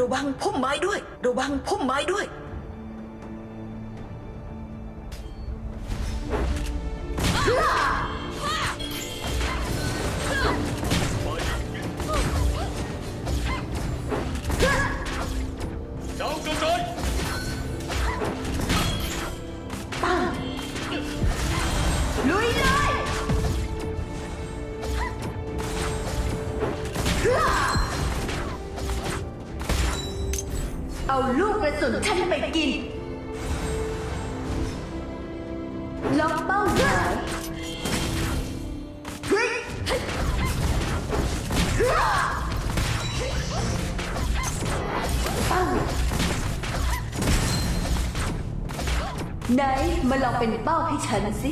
ระวังพุ่มไม้ด้วย ระวังพุ่มไม้ด้วยดากระจ นฉันไปกิน ล็อกเป้าหมายเฮ้ยปังไหนมาลองเป็นเป้าให้ฉันสิ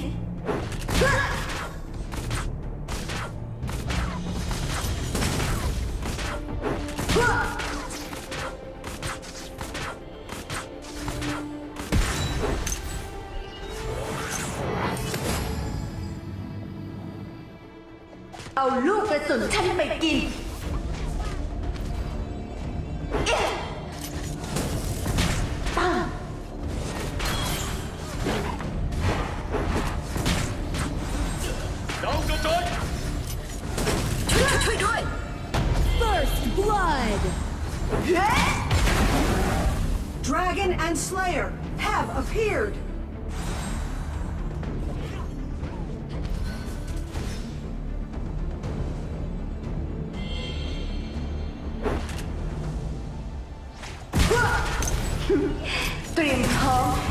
สุนฉันไปกินเอ๊ะปัง ดาวกระจาย ช่วยช่วยช่วยด้วย First blood. Dragon and Slayer have appeared.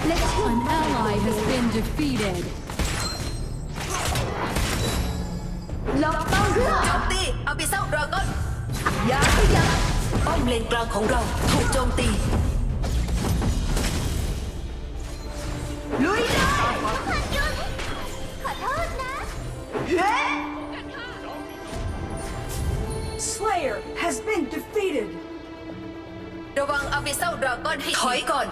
An ally has been defeated. Lọt bao giờ? Chồng đi, ở phía sau rồi con. Dạ, dạ. Bom lên trang khổng Slayer has been defeated. Đồ vòng ở phía sau rồi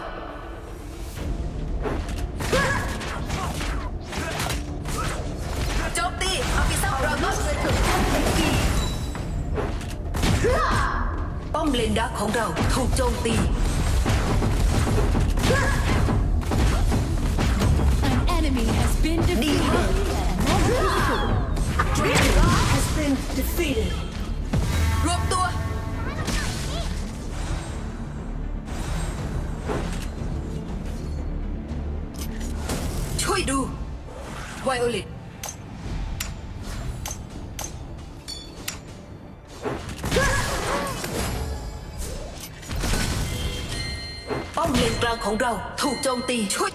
อมเลนดักของเราถูกโจมตี An enemy has been defeated. Dragon has been defeated. รวมตัว ช่วยดูไวโอลิต ของเราถูกโจมตีช่วย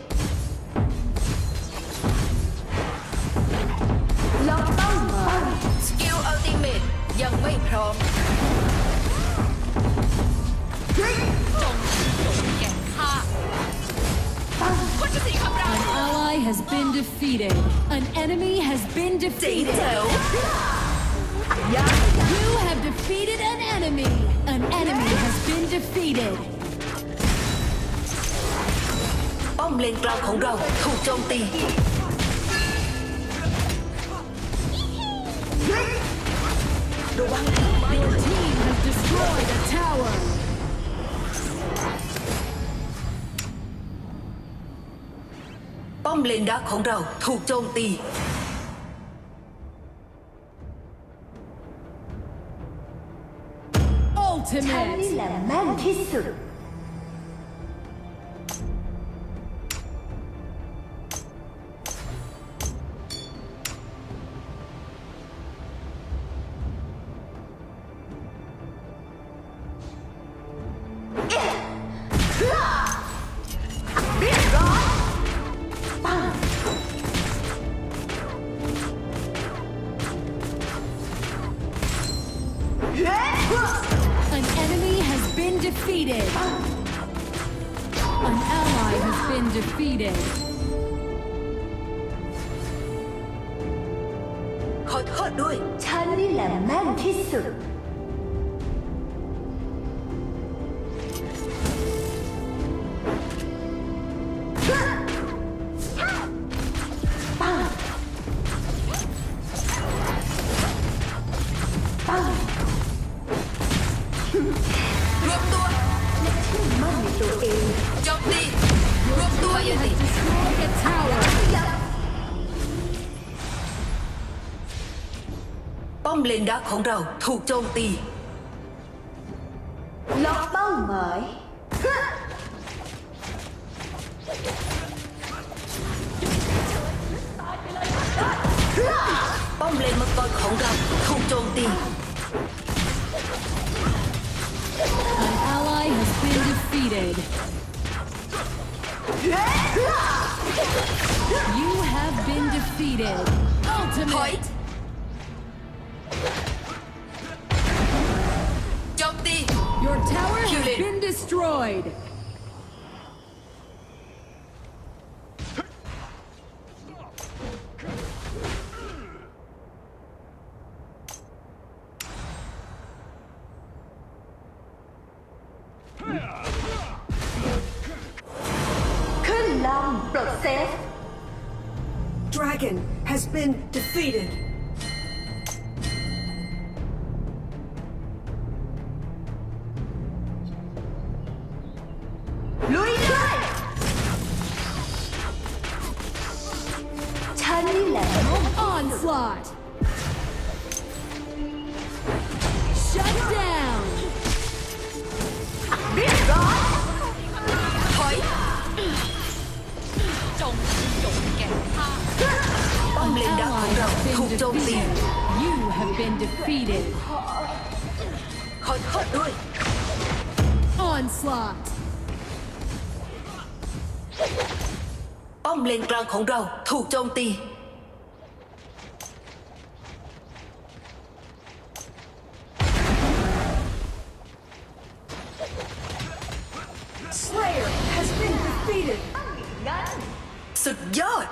ล็อกเป้าหมายสกิลอัลติเมตยังไม่พร้อม An ally has been defeated. An enemy has been เจ๋ง defeated. แจ๋วอย่า You have defeated an enemy. An enemy has been defeated. ป้อมเลนกลางของเราถูกโจมตี ระวังไม้ด้วย Team has destroyed a tower. ป้อมเลนดักของเราถูกโจมตีฉัน Ultimate. นี่แหละแม่นที่สุด อโทษด้วย ฉันนี่แหละแม่นที่สุด ปัง ปัง รวมตัวและที่มั่นในตัวเอง จบดีรวมตัวอยู่ใน เลนดักของเราถูกโจมตี ล็อกเป้าหมายป้อมเลนมังกรของเราถูกโจมตี An ally has been defeated. You have been defeated. ถอย Ultimate. Your tower Shoot has it. been destroyed. Dragon has been defeated. อมเลนกลางของเราถูกโจมตี Slayer has been defeated. สุดยอด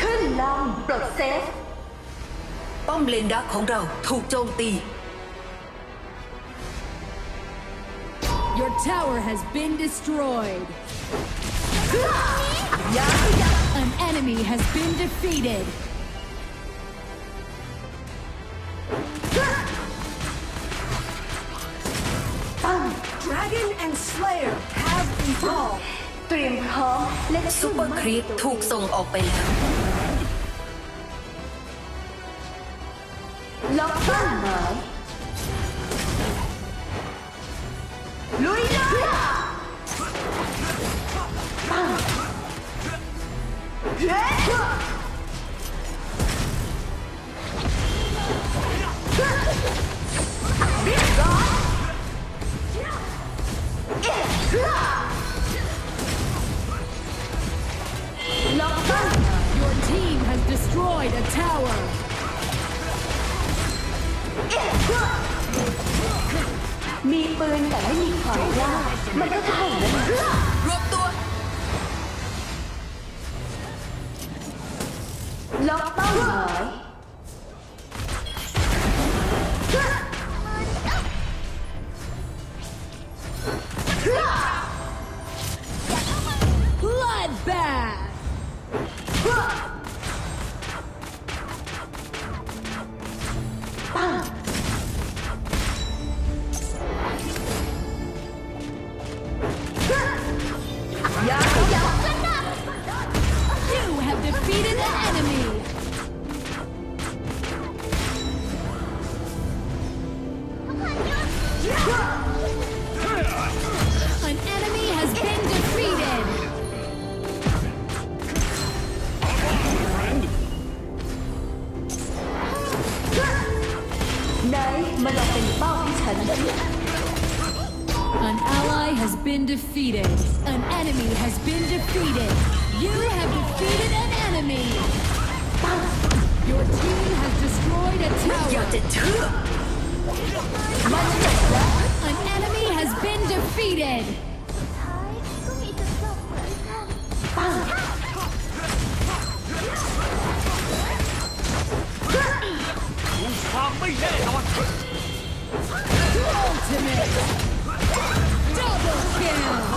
ขึ้นลำปลดเซฟ ป้อมเลนดักของเราถูกโจมตี Your tower has been destroyed. An enemy has been defeated. Dragon and Slayer have evolved. เตรียมพร้อมและ ซู สู้ เปอร์ครีปถูกส่งออกไปแล้ว ล็อกเป้าหมาย 로이라! ปืนแต่ไม่มีความกล้ามันก็เท่านั้นนะรวบตัว ล็อกเป้าหมาย You have defeated an enemy! Your team has destroyed a tower! An enemy has been defeated! Ultimate! Double kill!